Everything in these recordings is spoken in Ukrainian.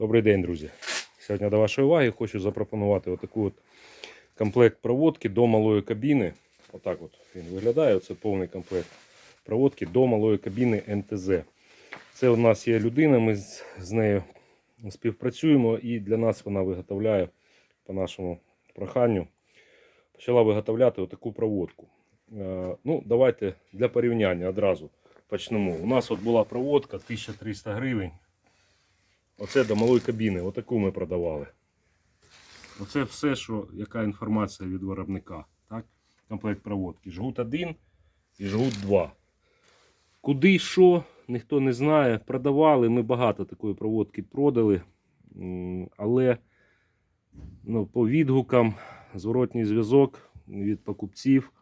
Добрий день, друзі. Сьогодні до вашої уваги хочу запропонувати отаку от комплект проводки до малої кабіни. Отак от він виглядає. Це повний комплект проводки до малої кабіни НТЗ. Це у нас є людина, ми з, нею співпрацюємо і для нас вона виготовляє по нашому проханню. Почала виготовляти отаку проводку. Е, ну, давайте для порівняння одразу почнемо. У нас от була проводка 1300 гривень. Оце до малої кабіни, отаку ми продавали. Оце все, що, яка інформація від виробника. Так? Комплект проводки. Жгут 1 і жгут 2. Куди що, ніхто не знає. Продавали, ми багато такої проводки продали. Але ну, по відгукам зворотній зв'язок від покупців,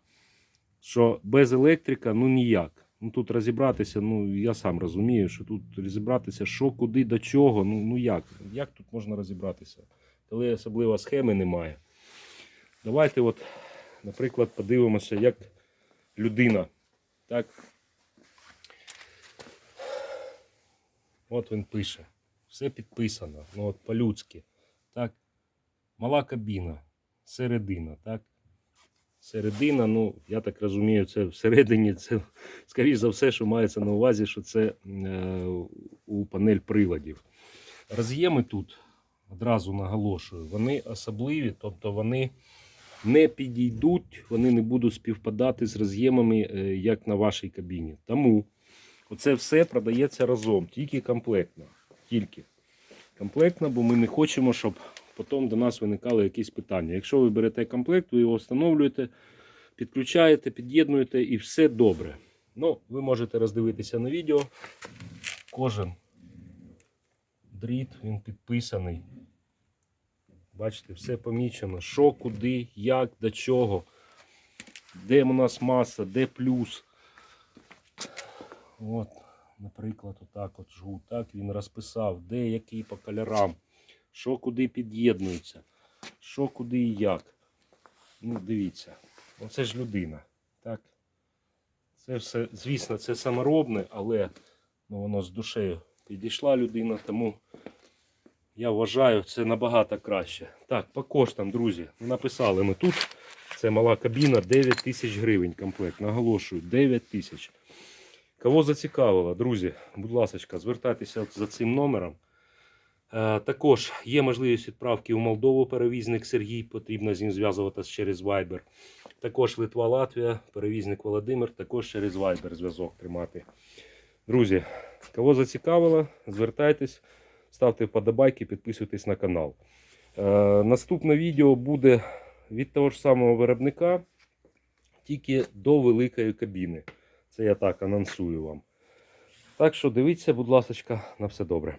що без електрика ну ніяк. Ну тут розібратися, ну я сам розумію, що тут розібратися, що, куди, до чого. Ну, ну як? Як тут можна розібратися? Коли особливо схеми немає. Давайте, от, наприклад, подивимося, як людина. Так. От він пише. Все підписано. Ну от по-людськи. Так. Мала кабіна, середина, так? Середина, ну, я так розумію, це всередині, це, скоріш за все, що мається на увазі, що це е, у панель приладів. Роз'єми тут, одразу наголошую, вони особливі, тобто вони не підійдуть, вони не будуть співпадати з роз'ємами, е, як на вашій кабіні. Тому оце все продається разом, тільки комплектно. Тільки комплектно, бо ми не хочемо, щоб потім до нас виникали якісь питання. Якщо ви берете комплект, ви його встановлюєте, підключаєте, під'єднуєте і все добре. Ну, ви можете роздивитися на відео. Кожен дріт, він підписаний. Бачите, все помічено. Що, куди, як, до чого. Де у нас маса, де плюс. От, наприклад, отак от жгут. Так він розписав, де який по кольорам що куди під'єднується, що куди і як. Ну, дивіться, оце ж людина. Так? Це все, звісно, це саморобне, але ну, воно з душею підійшла людина, тому я вважаю, це набагато краще. Так, по коштам, друзі, написали ми тут. Це мала кабіна 9 тисяч гривень комплект. Наголошую, 9 тисяч. Кого зацікавило, друзі, будь ласка, звертайтеся за цим номером. Е, Також є можливість відправки у Молдову перевізник Сергій, потрібно з ним зв'язуватися через Viber. Також Литва, Латвія, перевізник Володимир, також через Viber зв'язок тримати. Друзі, кого зацікавило, звертайтесь, ставте вподобайки, підписуйтесь на канал. Е, Наступне відео буде від того ж самого виробника, тільки до великої кабіни. Це я так анонсую вам. Так що дивіться, будь ласка, на все добре.